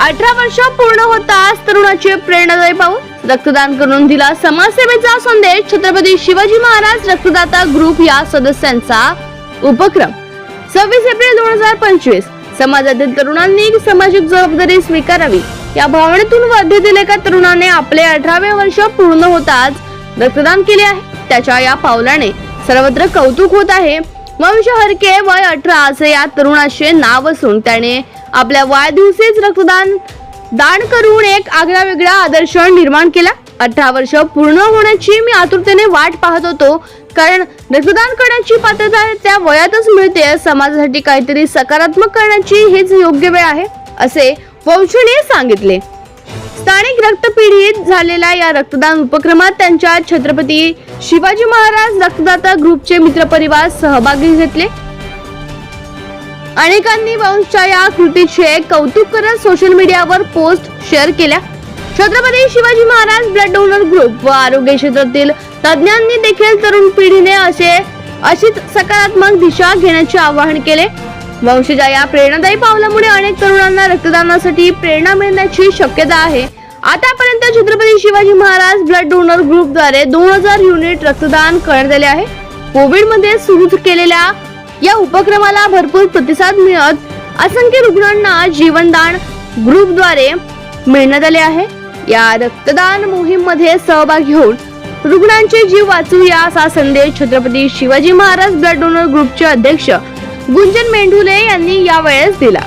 अठरा वर्ष पूर्ण होताच तरुणाचे प्रेरणादायी पाहून रक्तदान करून दिला समाजसेवेचा संदेश. छत्रपती शिवाजी महाराज रक्तदाता ग्रुप या सदस्यांचा उपक्रम. सव्वीस एप्रिल दोन हजार पंचवीस समाजातील तरुणांनी सामाजिक जबाबदारी स्वीकारावी. या भावनेतून वर्धेतील एका तरुणाने आपले अठरावे वर्ष पूर्ण होताच रक्तदान केले आहे. त्याच्या या पावलाने सर्वत्र कौतुक होत आहे. वंश हरके वय अठरा असे या तरुणाचे नाव असून त्याने आपल्या वाढदिवशीच रक्तदान दान करून एक आगळा वेगळा आदर्श निर्माण केला. अठरा वर्ष पूर्ण होण्याची मी आतुरतेने वाट पाहत होतो कारण रक्तदान करण्याची पात्रता त्या वयातच मिळते समाजासाठी काहीतरी सकारात्मक करण्याची हेच योग्य वेळ आहे असे वंशने सांगितले. स्थानिक रक्तपिढीत झालेल्या या रक्तदान उपक्रमात त्यांच्या छत्रपती शिवाजी महाराज रक्तदाता ग्रुपचे मित्रपरिवार सहभागी घेतले. अनेकांनी वंशच्या या कृतीचे कौतुक करत सोशल मीडियावर पोस्ट शेअर केल्या. Chhatrapati Shivaji Maharaj blood donor group व आरोग्य क्षेत्रातील तज्ज्ञांनी देखील तरुण पिढीने असे अशीच सकारात्मक दिशा घेण्याचे आवाहन केले. वंशजा या प्रेरणादायी पावलामुळे अनेक तरुणांना रक्तदानासाठी प्रेरणा मिळण्याची शक्यता आहे. आतापर्यंत छत्रपती शिवाजी महाराज ब्लड डोनर ग्रुपद्वारे दोन हजार युनिट रक्तदान करण्यात आले आहे. कोविडमध्ये सुरू केलेल्या या उपक्रमाला भरपूर प्रतिसाद मिळत असंख्य रुग्णांना जीवनदान ग्रुपद्वारे मिळण्यात आले आहे. या रक्तदान मोहीममध्ये सहभागी होऊन रुग्णांचे जीव वाचूया असा संदेश छत्रपती शिवाजी महाराज ब्लड डोनर ग्रुपचे अध्यक्ष गुंजन मेंढुले यांनी यावेळेस दिला.